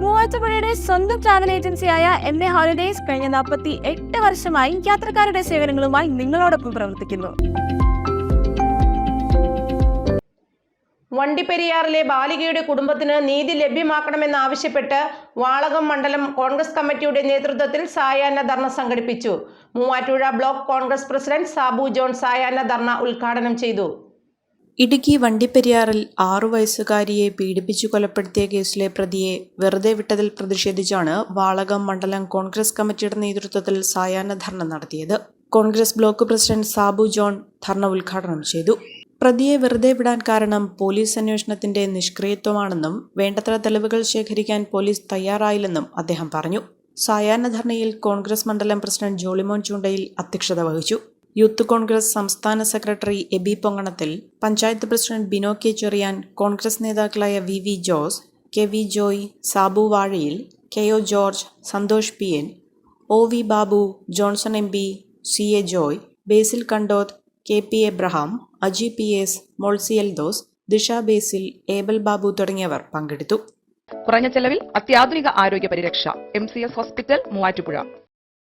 മൂവാറ്റുപുഴയുടെ സ്വന്തം ട്രാവൽ ഏജൻസിയായ M A holidays കഴിഞ്ഞ നാൽപ്പത്തി എട്ട് വർഷമായി യാത്രക്കാരുടെ സേവനങ്ങളുമായി നിങ്ങളോടൊപ്പം പ്രവർത്തിക്കുന്നു. വണ്ടിപ്പെരിയാറിലെ ബാലികയുടെ കുടുംബത്തിന് നീതി ലഭ്യമാക്കണമെന്നാവശ്യപ്പെട്ട് വാളകം മണ്ഡലം കോൺഗ്രസ് കമ്മിറ്റിയുടെ നേതൃത്വത്തിൽ സായാഹ്ന ധർണ സംഘടിപ്പിച്ചു. മൂവാറ്റുപുഴ ബ്ലോക്ക് കോൺഗ്രസ് പ്രസിഡന്റ് സാബു ജോൺ സായാഹ്ന ധർണ ഉദ്ഘാടനം ചെയ്തു. ഇടുക്കി വണ്ടിപ്പെരിയാറിൽ ആറു വയസ്സുകാരിയെ പീഡിപ്പിച്ചു കൊലപ്പെടുത്തിയ കേസിലെ പ്രതിയെ വെറുതെ വിട്ടതിൽ പ്രതിഷേധിച്ചാണ് വാളകം മണ്ഡലം കോൺഗ്രസ് കമ്മിറ്റിയുടെ നേതൃത്വത്തിൽ സായാഹ്ന ധർണ നടത്തിയത്. കോൺഗ്രസ് ബ്ലോക്ക് പ്രസിഡന്റ് സാബു ജോൺ ധർണ ഉദ്ഘാടനം ചെയ്തു. പ്രതിയെ വെറുതെ വിടാൻ കാരണം പോലീസ് അന്വേഷണത്തിന്റെ നിഷ്ക്രിയത്വമാണെന്നും വേണ്ടത്ര തെളിവുകൾ ശേഖരിക്കാൻ പോലീസ് തയ്യാറായില്ലെന്നും അദ്ദേഹം പറഞ്ഞു. സായാഹ്ന ധർണയിൽ കോൺഗ്രസ് മണ്ഡലം പ്രസിഡന്റ് ജോളിമോൻ ചൂണ്ടയിൽ അധ്യക്ഷത വഹിച്ചു. യൂത്ത് കോൺഗ്രസ് സംസ്ഥാന secretary Abi പൊങ്ങണത്തിൽ panchayat president Bino K Cherian Congress നേതാക്കളായ V V Jose K V Joy Sabu Vazhayil K O George Santhosh P N O V Babu Johnson M P C A Joy Basil Kandoth K P Abraham Aji P S Molsy Eldhose Disha Basil Abel Babu തുടങ്ങിയവർ പങ്കെടുത്തു. കുറഞ്ഞ ചെലവിൽ അത്യാധുനിക ആരോഗ്യ പരിരക്ഷ M C S hospital Muvattupuzha.